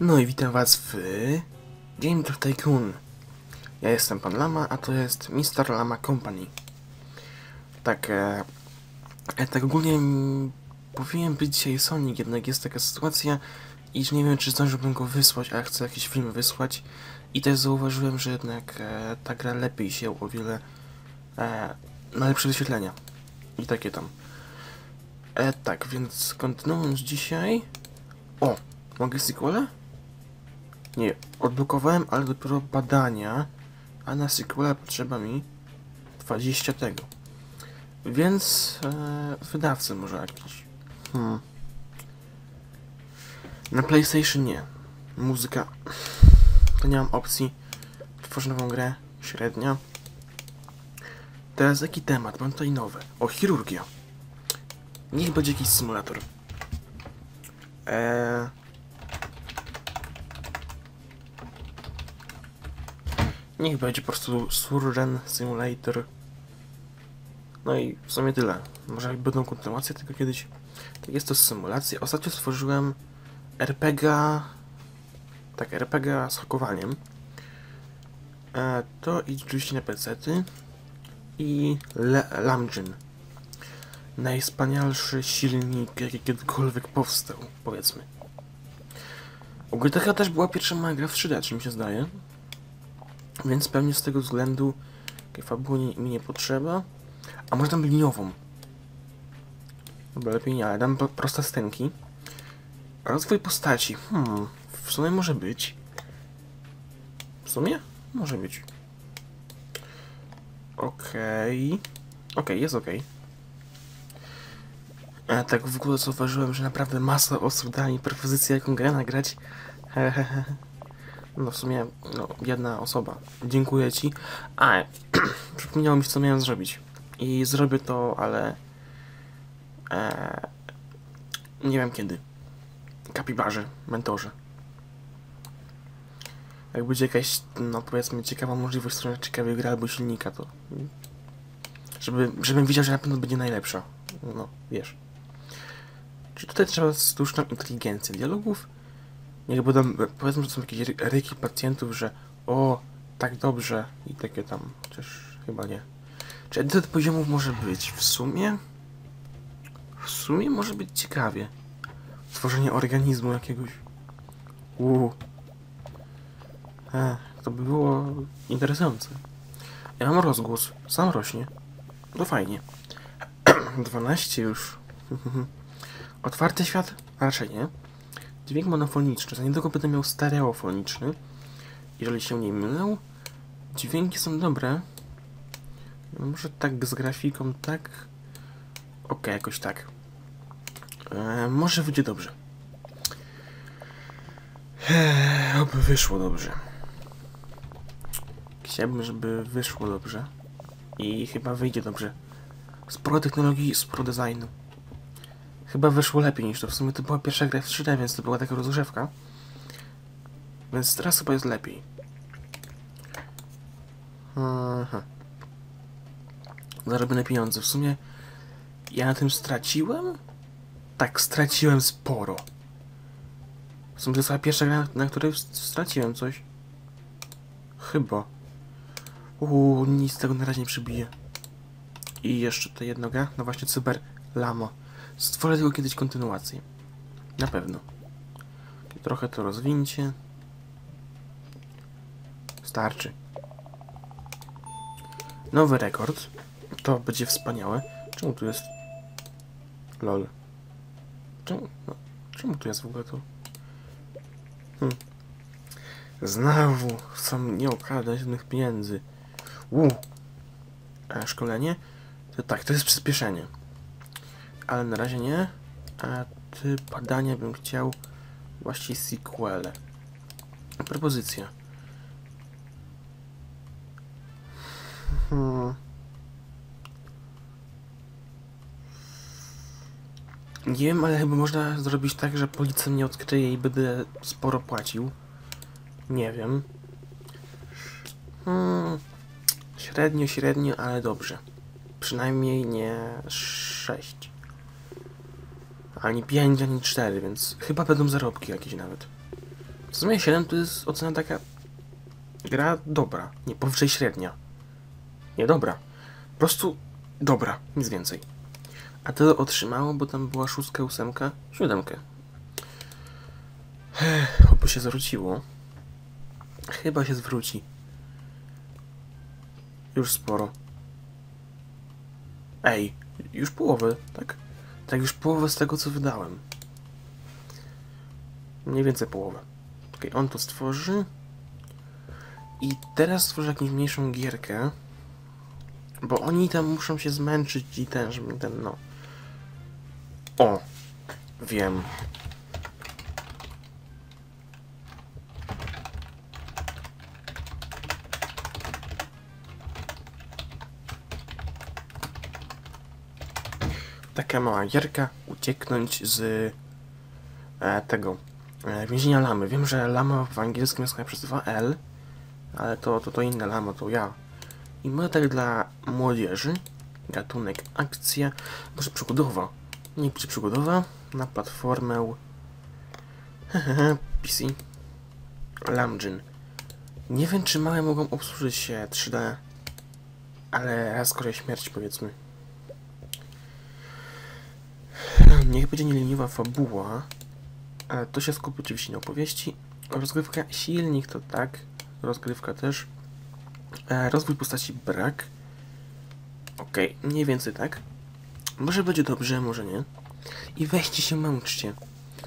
No i witam was w Game of Tycoon. Ja jestem pan Lama, a to jest Mr. Lama Company. Tak, e, e, tak ogólnie powinien być dzisiaj Sonic, jednak jest taka sytuacja, iż nie wiem czy zdążyłbym go wysłać, a chcę jakiś film wysłać. I też zauważyłem, że jednak e, ta gra lepiej się o wiele e, lepsze wyświetlenia. I takie tam. E, tak, więc kontynuując dzisiaj... O! Mogę sequela? Nie, odblokowałem, ale dopiero badania, a na sequela potrzeba mi 20 tego. Więc e, wydawcy może jakiś. Hmm. Na PlayStation nie. Muzyka. To nie mam opcji. Tworzę nową grę. Średnia. Teraz jaki temat? Mam tutaj nowe. O, chirurgia. Niech będzie jakiś symulator. Eee... Niech będzie po prostu Surgeon Simulator. No i w sumie tyle. Może będą kontynuacje tego kiedyś. Tak jest to symulacja. Ostatnio stworzyłem RPG. Tak, RPG z hakowaniem. E, to i oczywiście na pecety. I Le Lamjin. Najwspanialszy silnik, jaki kiedykolwiek powstał, powiedzmy. Ogólnie też była pierwsza moja gra w 3D, czy mi się zdaje. Więc pewnie z tego względu fabuły mi nie potrzeba. A może dam liniową. Dobra, lepiej nie, ale dam proste stęki. Rozwój postaci. Hmm, w sumie może być. W sumie? Może być. Okej. Okej, jest okej. A tak w ogóle zauważyłem, że naprawdę masa osób dała mi propozycję, jaką grę nagrać. Hehehe. No w sumie, no, jedna osoba. Dziękuję ci. A, przypomniało mi się, co miałem zrobić. I zrobię to, ale... E, nie wiem kiedy. Kapibarze, mentorze. Jak będzie jakaś, no powiedzmy, ciekawa możliwość strony ciekawej gry albo silnika, to... Żeby, żebym widział, że na pewno będzie najlepsza. No, wiesz. Czy tutaj trzeba sztuczną inteligencję dialogów? Niech będą, powiedzmy, że są jakieś ry- ryki pacjentów, że o, tak dobrze i takie tam, chociaż chyba nie. Czy edytor poziomów może być? W sumie? W sumie może być ciekawie. Tworzenie organizmu jakiegoś. Uuu. E, to by było interesujące. Ja mam rozgłos, sam rośnie. No fajnie. 12 już. Otwarty świat? Raczej nie. Dźwięk monofoniczny. Za niedługo będę miał stereofoniczny. Jeżeli się nie mylę. Dźwięki są dobre. No może tak z grafiką, tak. Okej, jakoś tak. E, może wyjdzie dobrze. Eee, oby wyszło dobrze. Chciałbym, żeby wyszło dobrze. I chyba wyjdzie dobrze. Sporo technologii, sporo designu. Chyba wyszło lepiej niż to. W sumie to była pierwsza gra w 3D, więc to była taka rozgrzewka. Więc teraz chyba jest lepiej. Aha. Zarobione pieniądze. W sumie ja na tym straciłem? Tak, straciłem sporo. W sumie to jest pierwsza gra, na której straciłem coś. Chyba. Uuu, nic z tego na razie nie przybije. I jeszcze ta jedna gra, no właśnie Cyber Lama. Stworzę tylko kiedyś kontynuację. Na pewno. Trochę to rozwinięcie. Starczy. Nowy rekord. To będzie wspaniałe. Czemu tu jest... LOL. Czemu... No, czemu tu jest w ogóle to? Hm. Znowu chcą nie okradać żadnych pieniędzy. Uuu. A szkolenie? To tak, to jest przyspieszenie. Ale na razie nie. A ty badania bym chciał właśnie sequele. Propozycja. Hmm. Nie wiem, ale chyba można zrobić tak, że policja mnie odkryje i będę sporo płacił. Nie wiem. Hmm. Średnio, średnio, ale dobrze. Przynajmniej nie 6. Ani 5, ani 4, więc chyba będą zarobki jakieś nawet. W sumie 7 to jest ocena taka... Gra dobra, nie powyżej średnia. Nie dobra. Po prostu dobra, nic więcej. A to otrzymało, bo tam była szóstka, ósemka, siódemkę. Ech, Oby się zwróciło. Chyba się zwróci. Już sporo. Ej, już połowę, tak? Tak, już połowę z tego, co wydałem. Mniej więcej połowę. Okej, on to stworzy. I teraz stworzy jakąś mniejszą gierkę. Bo oni tam muszą się zmęczyć i ten, żeby ten, no. O! Wiem. Taka mała gierka, ucieknąć z e, tego e, więzienia lamy. Wiem, że lama w angielskim jest chyba przez 2L, ale to, to, to inne lama, to ja. I model dla młodzieży, gatunek akcja, może przygodowa. Nie przygodowa, na platformę PC. Lamjin. Nie wiem, czy małe mogą obsłużyć się 3D, ale raz skoro śmierć, powiedzmy. Niech będzie nieleniwa fabuła, to się skupi oczywiście na opowieści. Rozgrywka, silnik to tak, rozgrywka też. E, rozwój postaci brak. Okej, mniej więcej tak. Może będzie dobrze, może nie. I weźcie się męczcie.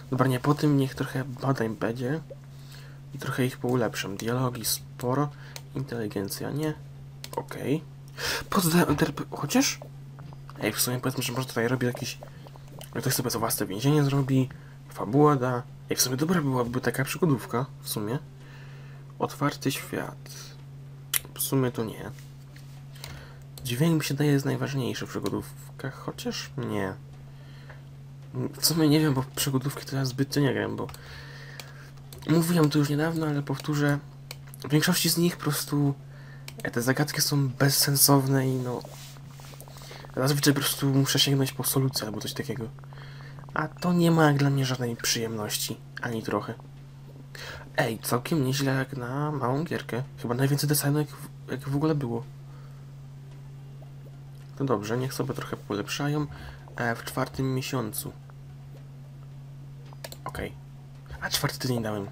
Dobra, nie, po tym niech trochę badań będzie. I trochę ich poulepszam. Dialogi sporo. Inteligencja nie. Okej. Okay. interp... Chociaż... Ej, w sumie powiedzmy, że może tutaj robi jakiś... Ktoś sobie to własne więzienie zrobi. Fabuła da. Ej, w sumie dobra byłaby taka przygodówka. W sumie. Otwarty świat. W sumie to nie. Dźwięk mi się daje jest najważniejszy w przygodówkach, chociaż nie. W sumie nie wiem, bo przygodówki to ja zbytnio nie wiem, bo mówiłem to już niedawno, ale powtórzę. W większości z nich po prostu e, te zagadki są bezsensowne i no... Zazwyczaj po prostu muszę sięgnąć po solucję albo coś takiego. A to nie ma dla mnie żadnej przyjemności, ani trochę. Ej, całkiem nieźle jak na małą gierkę. Chyba najwięcej designu jak, w- jak w ogóle było. No dobrze, niech sobie trochę polepszają. E, w czwartym miesiącu. Okej. A czwarty tydzień dałem.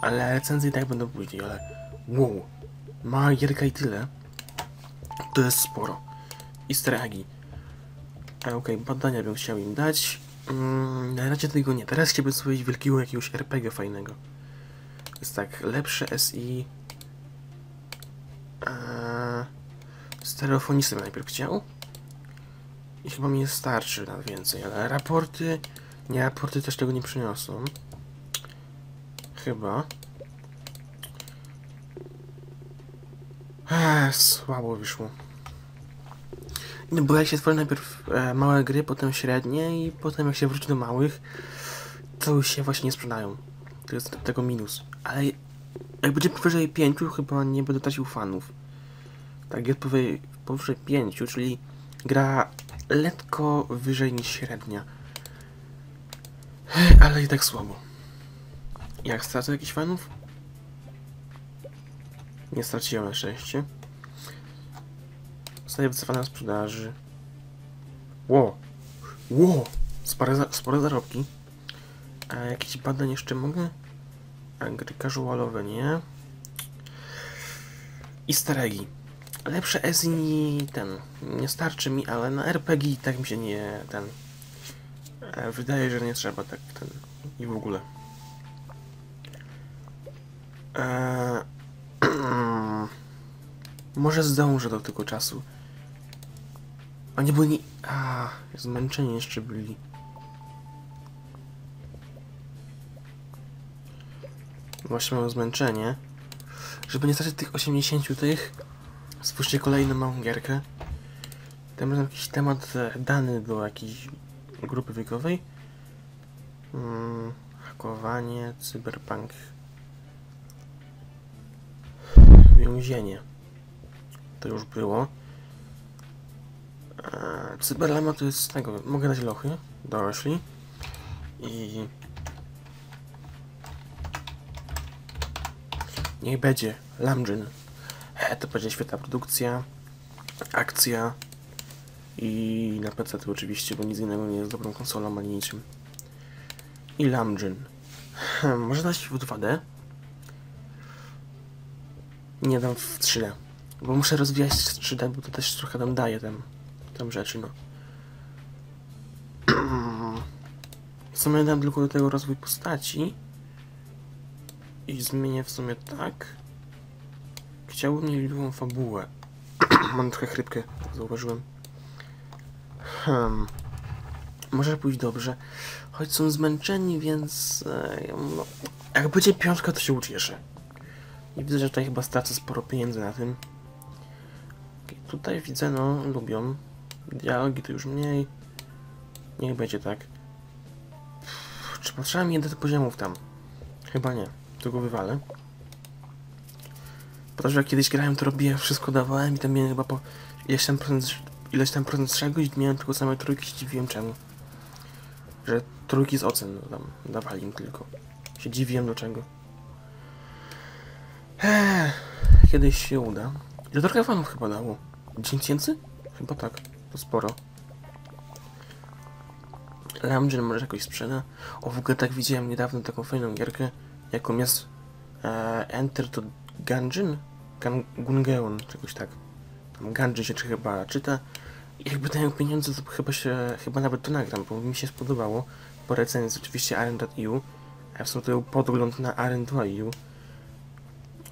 Ale recenzje i tak będą później, ale... Wow. Mała gierka i tyle. To jest sporo. Easter eggi. E, Okej, badania bym chciał im dać. Mm, na razie tego nie. Teraz chciałbym sobie wielkiego jakiegoś RPG fajnego. Jest tak, lepsze SI. Eee, stereofonistę najpierw chciał. I chyba mi starczy na więcej, ale raporty. Nie, raporty też tego nie przyniosą. Chyba. Eee, słabo wyszło. No bo jak się tworzy najpierw e, małe gry, potem średnie i potem jak się wróci do małych, to już się właśnie nie sprzedają. To jest tego minus. Ale jak będzie powyżej 5, chyba nie będę tracił fanów. Tak jest powyżej, powyżej 5, czyli gra lekko wyżej niż średnia. Ale i tak słabo. Jak stracę jakichś fanów? Nie straciłem na szczęście. Zostaje wycofana na sprzedaży. Ło! Ło! Spore, za, spore zarobki. A jakieś badań jeszcze mogę? A gry casualowe nie. Easter eggi. Lepsze SI ten. Nie starczy mi, ale na RPG tak mi się nie ten. E, wydaje, że nie trzeba tak ten. I w ogóle. Eee, może zdążę do tego czasu. Oni byli... A, zmęczeni jeszcze byli. Właśnie mam zmęczenie. Żeby nie stracić tych 80 tych, stwórzcie kolejną małą gierkę. Tam jest jakiś temat dany do jakiejś grupy wiekowej. Hmm, hakowanie, cyberpunk. Więzienie. To już było. Eee, Cyberlama to jest tego. Mogę dać lochy. Dorośli. I. Niech będzie Lamjin. E, to będzie świetna produkcja, akcja i na PC to oczywiście, bo nic innego nie jest dobrą konsolą ani niczym. I Lamjin. Hmm, może dać w 2D? Nie dam w 3D. Bo muszę rozwijać 3D, bo to też trochę nam daje tam, tam rzeczy, no. W sumie dam tylko do tego rozwój postaci. I zmienię w sumie tak. Chciałbym nieliczbową fabułę. Mam trochę chrypkę, jak zauważyłem. Hmm. Może pójść dobrze. Choć są zmęczeni, więc... E, no, jak będzie piątka, to się ucieszę. I widzę, że tutaj chyba stracę sporo pieniędzy na tym. Okay, tutaj widzę, no, lubią. Dialogi to już mniej. Niech będzie tak. Czy potrzeba jeden poziomów tam? Chyba nie. To go wywalę. Po to, że jak kiedyś grałem, to robiłem, wszystko dawałem i tam miałem chyba po ileś tam procent, ileś tam procent czegoś miałem tylko same trójki się dziwiłem czemu. Że trójki z ocen no, tam dawali im tylko. Się dziwiłem do czego. Eee, kiedyś się uda. Ile trochę fanów chyba dało? 10 tysięcy? Chyba tak. To sporo. Ramjin może jakoś sprzeda. O, w ogóle tak widziałem niedawno taką fajną gierkę, jaką jest e, Enter to Gungeon? Gun Gungeon, czegoś tak. Tam Gungeon się chyba czyta. Jakby dają pieniądze, to chyba się, chyba nawet to nagram, bo mi się spodobało. Po recenzji oczywiście Aren.eu. Ja w sumie to był podgląd na Aren.eu.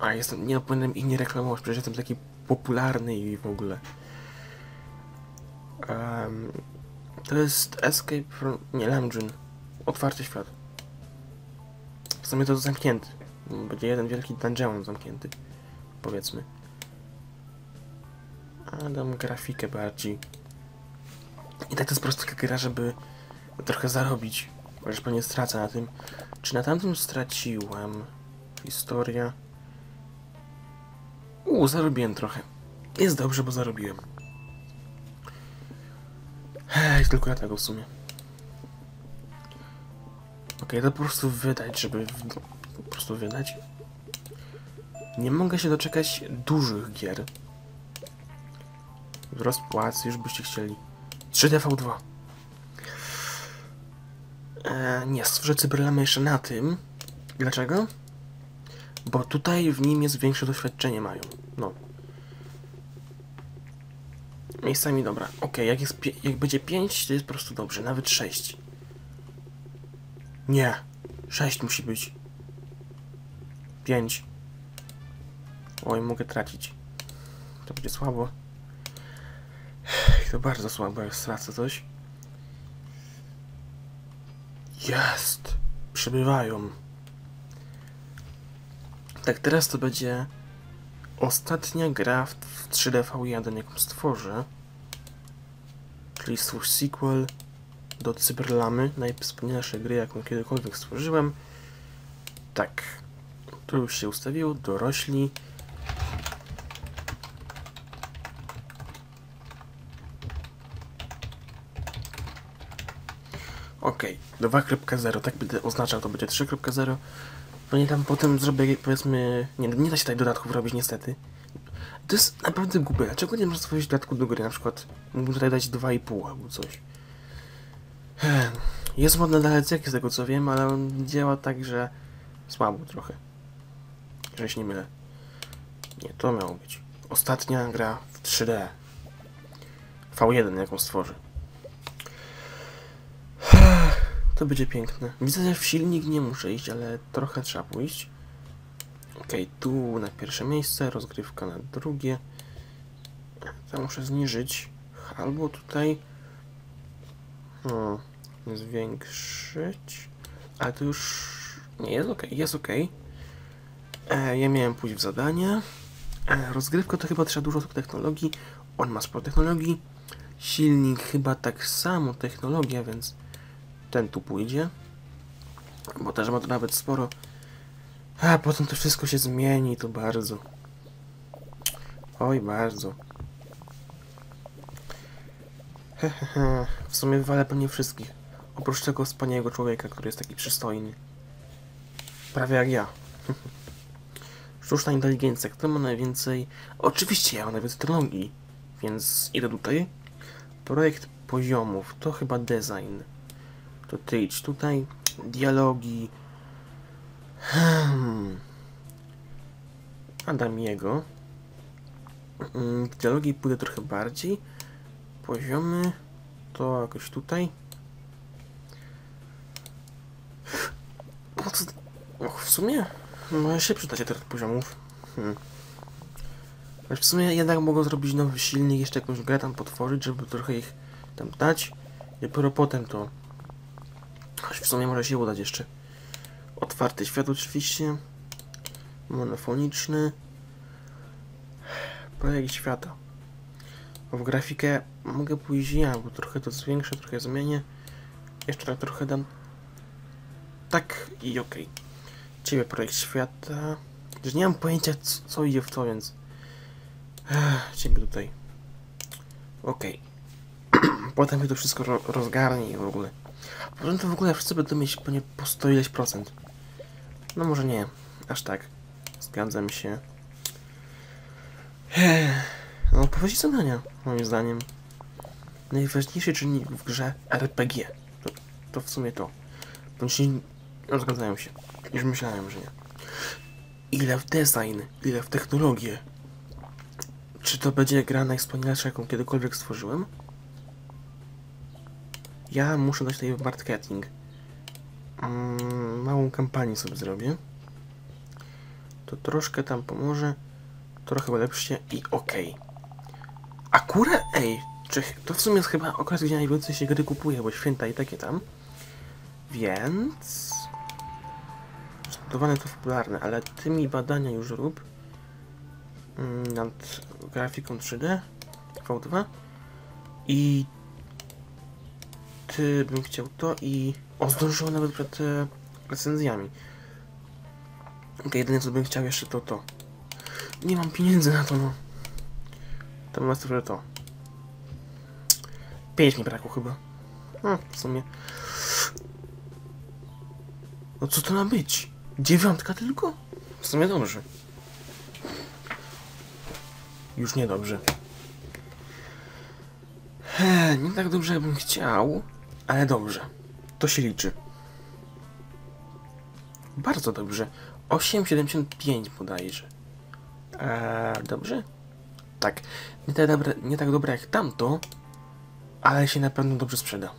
A jestem, nie no, powinienem nie reklamować, przecież jestem taki popularny i w ogóle. Um, to jest Escape from... nie, Lamjin. Otwarty świat. W sumie to zamknięty. Będzie jeden wielki dungeon zamknięty. Powiedzmy. A dam grafikę bardziej. I tak to jest po prostu gra, żeby trochę zarobić. Chociaż pewnie stracę na tym. Czy na tamtym straciłem? Historia. Uuu, zarobiłem trochę. Jest dobrze, bo zarobiłem. Ej, tylko ja tego w sumie. Okej, okay, to po prostu wydać, żeby po prostu wydać. Nie mogę się doczekać dużych gier. Wzrost płacy, już byście chcieli. 3DV2. Eee, nie, stworzę cyberlamę jeszcze na tym. Dlaczego? Bo tutaj w nim jest większe doświadczenie mają. No. Miejscami dobra. Ok, jak, jak będzie 5, to jest po prostu dobrze. Nawet 6. Nie. 6 musi być. 5. Oj, mogę tracić. To będzie słabo. To bardzo słabo, jak stracę coś. Jest! Przybywają. Tak, teraz to będzie ostatnia gra w 3DV1, jaką stworzę. Czyli stwórz sequel do Cyberlamy, najwspanialszej gry, jaką kiedykolwiek stworzyłem. Tak, to już się ustawiło, dorośli. Ok, 2.0, tak będę oznaczał, to będzie 3.0. No nie tam potem zrobię, powiedzmy... Nie, nie da się tutaj dodatków robić, niestety. To jest naprawdę głupie. Dlaczego nie można stworzyć dodatku do gry? Na przykład mógłbym tutaj dać 2,5 albo coś. Jest modne na jak z tego co wiem, ale on działa tak, że słabo trochę. Że się nie mylę. Nie, to miało być. Ostatnia gra w 3D. V1 jaką stworzy. To będzie piękne. Widzę, że w silnik nie muszę iść, ale trochę trzeba pójść. Ok, tu na pierwsze miejsce, rozgrywka na drugie. To muszę zniżyć. Albo tutaj hmm, zwiększyć. Ale to już nie jest ok, jest ok. E, ja miałem pójść w zadanie. E, rozgrywka to chyba trzeba dużo technologii. On ma sporo technologii. Silnik chyba tak samo technologia, więc ten tu pójdzie. Bo też ma to nawet sporo. A potem to wszystko się zmieni, to bardzo. Oj, bardzo. Hehehe. W sumie wywalę pewnie wszystkich. Oprócz tego wspaniałego człowieka, który jest taki przystojny. Prawie jak ja. Sztuczna inteligencja. Kto ma najwięcej? Oczywiście ja mam najwięcej technologii, więc idę tutaj. Projekt poziomów. To chyba design. To ty idź tutaj. Dialogi. Hmm. Adam jego. Mm, dialogi pójdę trochę bardziej. Poziomy. To jakoś tutaj. Po co? Och, w sumie może się przydać teraz poziomów. Hmm. W sumie jednak mogą zrobić nowy silnik, jeszcze jakąś grę tam potworzyć, żeby trochę ich tam dać. I dopiero potem to... W sumie może się udać jeszcze. Otwarty świat oczywiście. Monofoniczny. Projekt świata. W grafikę mogę pójść ja, bo trochę to zwiększę, trochę zmienię. Jeszcze tak trochę dam. Tak i okej. Ciebie projekt świata. Już nie mam pojęcia co, idzie w to, więc. Ech, ciebie tutaj. Okej. Potem mi to wszystko ro rozgarnie w ogóle. Potem to w ogóle wszyscy będą mieć po po 100 ileś procent. No może nie, aż tak. Zgadzam się. No, odpowiedzi zadania, moim zdaniem. Najważniejszy czynnik w grze RPG. To, to w sumie to. Bądź. No, zgadzają się. Już myślałem, że nie. Ile w design, ile w technologię. Czy to będzie gra najwspanialsza, jaką kiedykolwiek stworzyłem? Ja muszę dać tutaj marketing. Mm, małą kampanię sobie zrobię. To troszkę tam pomoże. Trochę ulepszy i okej. Akurat, ej, czy to w sumie jest chyba okres, gdzie najwięcej się gry kupuje, bo święta i takie tam. Więc... Zbudowane to popularne, ale ty mi badania już rób. Mm, Nad grafiką 3D. V2. I... Ty bym chciał to i... O, nawet przed e, recenzjami. Okej, jedyne co bym chciał jeszcze to to. Nie mam pieniędzy na to, no. To mam sobie to. 5 mi brakło chyba. No, w sumie. No co to ma być? Dziewiątka tylko? W sumie dobrze. Już niedobrze. He, nie tak dobrze, jakbym chciał, ale dobrze. To się liczy. Bardzo dobrze. 8,75 bodajże. Eee, dobrze? Tak. Nie tak, dobre, nie tak dobre jak tamto, ale się na pewno dobrze sprzeda.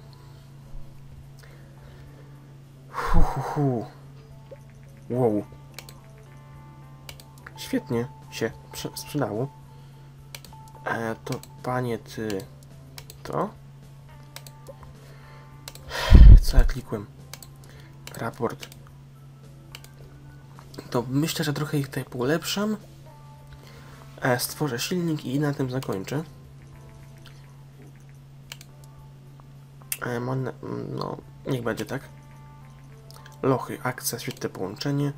Hu, hu, hu. Wow. Świetnie się prze- sprzedało. E, to panie ty... To? Co ja klikłem? Raport. To myślę, że trochę ich tutaj polepszam. E, stworzę silnik i na tym zakończę. E, no, niech będzie tak. Lochy, akcja, świetne połączenie.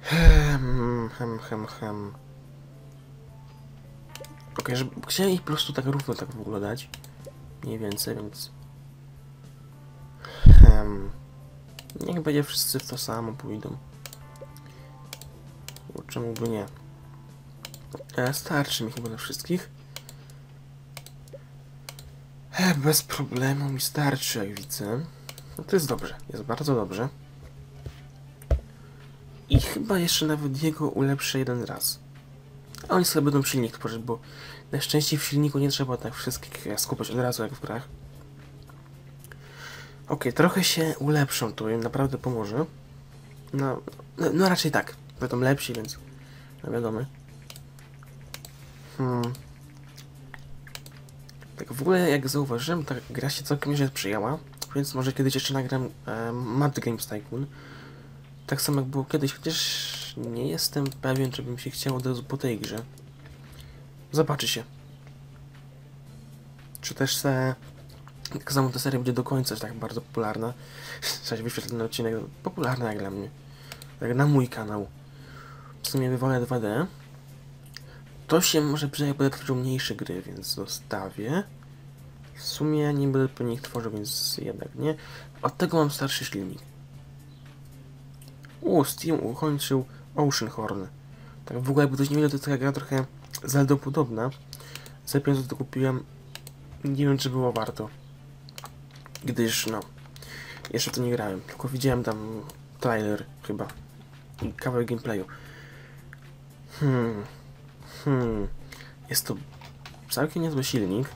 Hem, hem, hem, hem. Okej, żeby chciałem ich po prostu tak równo tak w ogóle dać. Mniej więcej, więc... Hem. Niech będzie wszyscy w to samo pójdą. Bo czemu by nie? E, starczy mi chyba na wszystkich. E, bez problemu mi starczy, jak widzę. No to jest dobrze, jest bardzo dobrze. I chyba jeszcze nawet jego ulepszę jeden raz. A oni sobie będą silnik tworzyć, bo na szczęście w silniku nie trzeba tak wszystkich skupiać od razu jak w grach. Okej, trochę się ulepszą, to im naprawdę pomoże. No, no, no raczej tak. Będą lepsi, więc no wiadomo. Hmm. Tak w ogóle jak zauważyłem, ta gra się całkiem nieźle przyjęła, więc może kiedyś jeszcze nagram e, Mad Games Tycoon. Tak samo jak było kiedyś, chociaż nie jestem pewien, czy bym się chciał od razu po tej grze. Zobaczy się. Czy też se... Tak samo ta seria będzie do końca tak bardzo popularna. Zaś wyświetlony odcinek popularny jak dla mnie. Tak na mój kanał. W sumie wywolę 2D. To się może przydać, jak będę tworzył mniejsze gry, więc zostawię. W sumie nie będę po nich tworzył, więc jednak nie. Od tego mam starszy silnik. U, Steam ukończył Oceanhorn. Tak w ogóle jakby ktoś nie wiedział, to taka gra trochę Zelda podobna. Za 500 to kupiłem. Nie wiem, czy było warto. Gdyż, no, jeszcze to nie grałem. Tylko widziałem tam trailer chyba. I kawałek gameplayu. Hmm. Hmm. Jest to całkiem niezły silnik.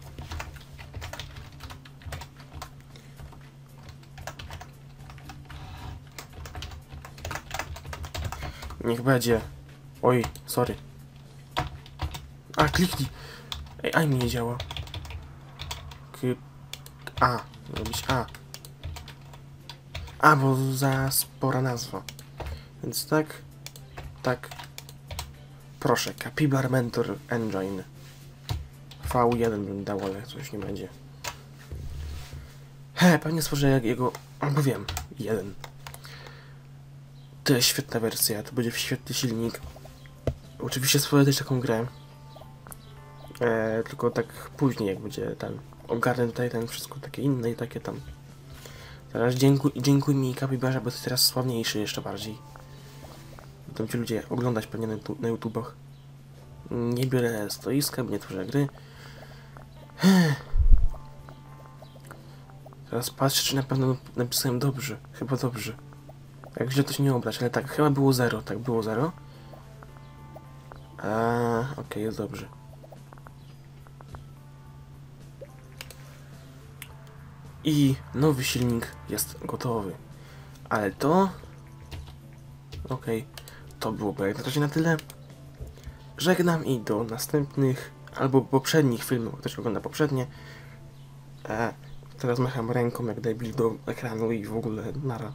Niech będzie. Oj, sorry. A, kliknij. Ej, aj mi nie działa. K... A. Robić A. A, bo za spora nazwa. Więc tak. Tak. Proszę, Capybar Mentor Engine. V1 bym dał, ale coś nie będzie. He, pewnie stworzę jak jego... Albo wiem. Jeden. To jest świetna wersja, to będzie świetny silnik. Oczywiście stworzę też taką grę. E, tylko tak później, jak będzie ten ogarnę tutaj ten wszystko takie inne i takie tam. Teraz dziękuj, dziękuj mi Kapibarze, bo jest teraz sławniejszy jeszcze bardziej. Będą ci ludzie oglądać pewnie na, na YouTubach. Nie biorę stoiska, nie tworzę gry. Teraz patrzę, czy na pewno napisałem dobrze. Chyba dobrze. Jak źle to się nie obrać, ale tak, chyba było zero. Tak, było zero. A, okej, jest dobrze. I nowy silnik jest gotowy. Ale to... Okej, to byłoby jak na razie na tyle. Żegnam i do następnych albo poprzednich filmów, ktoś ogląda poprzednie. E, teraz macham ręką jak debil do ekranu i w ogóle nara.